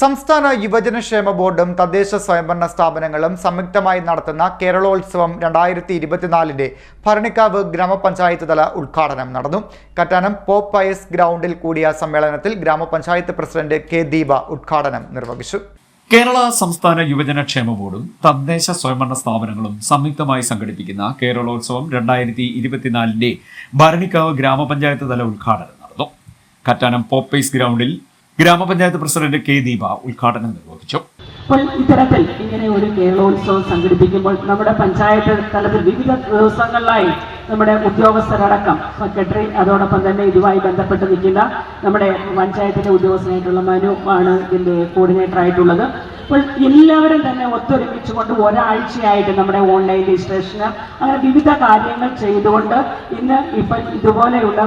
സംസ്ഥാന യുവജനക്ഷേമ ബോർഡും തദ്ദേശ സ്വയംഭരണ സ്ഥാപനങ്ങളും സംയുക്തമായി നടത്തുന്ന കേരളോത്സവം രണ്ടായിരത്തി ഇരുപത്തിനാലിന്റെ ഭരണിക്കാവ് ഗ്രാമപഞ്ചായത്ത് തല ഉദ്ഘാടനം നടന്നു. കറ്റാനം പോപ്പയസ് പയസ് ഗ്രൗണ്ടിൽ കൂടിയ സമ്മേളനത്തിൽ ഗ്രാമപഞ്ചായത്ത് പ്രസിഡന്റ് കെ ദീപ ഉദ്ഘാടനം നിർവഹിച്ചു. കേരള സംസ്ഥാന യുവജനക്ഷേമ ബോർഡും തദ്ദേശ സ്വയംഭരണ സ്ഥാപനങ്ങളും സംയുക്തമായി സംഘടിപ്പിക്കുന്ന കേരളോത്സവം രണ്ടായിരത്തി ഇരുപത്തിനാലിന്റെ ഭരണിക്കാവ് ഗ്രാമപഞ്ചായത്ത് തല ഉദ്ഘാടനം നടന്നു. കറ്റാനം പോപ്പേസ് ഗ്രൗണ്ടിൽ ഗ്രാമപഞ്ചായത്ത് പ്രസിഡന്റ് കെ ദീപ ഉദ്ഘാടനം നിർവഹിച്ചു. ഇത്തരത്തിൽ ഇങ്ങനെ ഒരു കേരളോത്സവം സംഘടിപ്പിക്കുമ്പോൾ നമ്മുടെ പഞ്ചായത്ത് തലത്തിൽ വിവിധ ദിവസങ്ങളിലായി നമ്മുടെ ഉദ്യോഗസ്ഥരടക്കം സെക്രട്ടറി അതോടൊപ്പം തന്നെ ഇതുമായി ബന്ധപ്പെട്ട് നിൽക്കുന്ന നമ്മുടെ പഞ്ചായത്തിലെ ഉദ്യോഗസ്ഥനായിട്ടുള്ള മനു ആണ് ഇതിന്റെ കോർഡിനേറ്റർ ആയിട്ടുള്ളത്. അപ്പോൾ എല്ലാവരും തന്നെ ഒത്തൊരുമിച്ചുകൊണ്ട് ഒരാഴ്ചയായിട്ട് നമ്മുടെ ഓൺലൈൻ രജിസ്ട്രേഷന് അങ്ങനെ വിവിധ കാര്യങ്ങൾ ചെയ്തുകൊണ്ട് ഇന്ന് ഇപ്പം ഇതുപോലെയുള്ള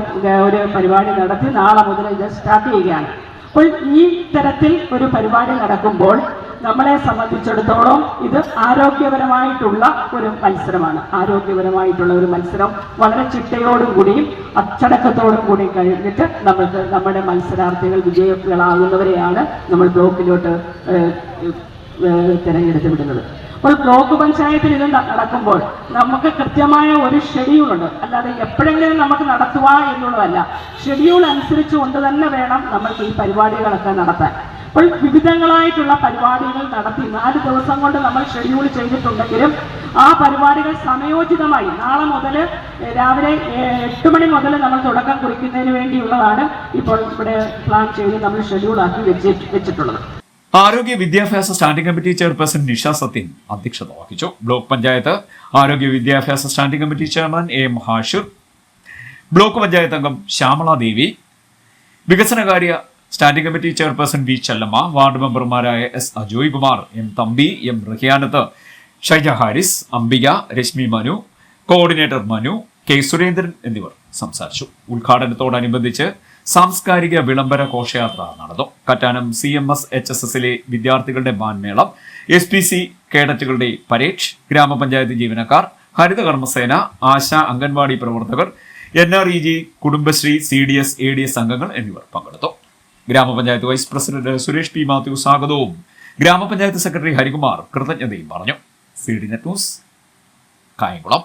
ഒരു പരിപാടി നടത്തി നാളെ മുതൽ ഇത് സ്റ്റാർട്ട് ചെയ്യുകയാണ്. അപ്പോൾ ഈ തരത്തിൽ ഒരു പരിപാടി നടക്കുമ്പോൾ നമ്മളെ സംബന്ധിച്ചിടത്തോളം ഇത് ആരോഗ്യപരമായിട്ടുള്ള ഒരു മത്സരമാണ്. ആരോഗ്യപരമായിട്ടുള്ള ഒരു മത്സരം വളരെ ചിട്ടയോടും കൂടിയും അച്ചടക്കത്തോടും കൂടി കഴിഞ്ഞിട്ട് നമ്മൾക്ക് നമ്മുടെ മത്സരാർത്ഥികൾ വിജയികളാകുന്നവരെയാണ് നമ്മൾ ബ്ലോക്കിലോട്ട് തിരഞ്ഞെടുത്ത് വിടുന്നത്. അപ്പോൾ ബ്ലോക്ക് പഞ്ചായത്തിൽ ഇത് നടക്കുമ്പോൾ നമുക്ക് കൃത്യമായ ഒരു ഷെഡ്യൂൾ ഉണ്ട് അല്ലാതെ എപ്പോഴെങ്കിലും നമുക്ക് നടത്തുക എന്നുള്ളതല്ല. ഷെഡ്യൂൾ അനുസരിച്ച് കൊണ്ട് തന്നെ വേണം നമ്മൾക്ക് ഈ പരിപാടികളൊക്കെ നടത്താൻ. അപ്പോൾ വിവിധങ്ങളായിട്ടുള്ള പരിപാടികൾ നടത്തി നാല് ദിവസം കൊണ്ട് നമ്മൾ ഷെഡ്യൂൾ ചെയ്തിട്ടുണ്ടെങ്കിലും ആ പരിപാടികൾ സമയോചിതമായി നാളെ മുതൽ രാവിലെ എട്ട് മണി മുതൽ നമ്മൾ തുടക്കം കുറിക്കുന്നതിന് വേണ്ടിയുള്ളതാണ് ഇപ്പോൾ ഇവിടെ പ്ലാൻ ചെയ്ത് നമ്മൾ ഷെഡ്യൂൾ ആക്കി വെച്ചിട്ടുള്ളത്. ആരോഗ്യ വിദ്യാഭ്യാസ standing committee chairperson Nisha Sathyan അധ്യക്ഷത വഹിച്ചു. ബ്ലോക്ക് പഞ്ചായത്ത് ആരോഗ്യ വിദ്യാഭ്യാസ standing committee chairman A Hashir block panchayat അംഗം ശ്യാമള ദേവി വികസനകാര്യ standing committee chairperson V Chellamma ward മെമ്പർമാരായ S Ajoy Kumar M Thampi M Rahiyanath Shaija Haris Ambika Rashmi Manu coordinator Manu K Surendran എന്നിവർ സംസാരിച്ചു. ഉദ്ഘാടനത്തോടനുബന്ധിച്ച് സാംസ്കാരിക വിളംബര ഘോഷയാത്ര നടന്നു. Kattanam C M S H S എസിലെ വിദ്യാർത്ഥികളുടെ ബാൻമേളം എസ് പി സി കേഡറ്റുകളുടെ പരേഡ് ഗ്രാമപഞ്ചായത്ത് ജീവനക്കാർ ഹരിതകർമ്മസേന ആശ അംഗൻവാടി പ്രവർത്തകർ N R E G Kudumbashree C D S A D S അംഗങ്ങൾ എന്നിവർ പങ്കെടുത്തു. ഗ്രാമപഞ്ചായത്ത് vice president Suresh P Mathew സ്വാഗതവും ഗ്രാമപഞ്ചായത്ത് സെക്രട്ടറി ഹരികുമാർ കൃതജ്ഞതയും പറഞ്ഞു. C D net news Kayamkulam.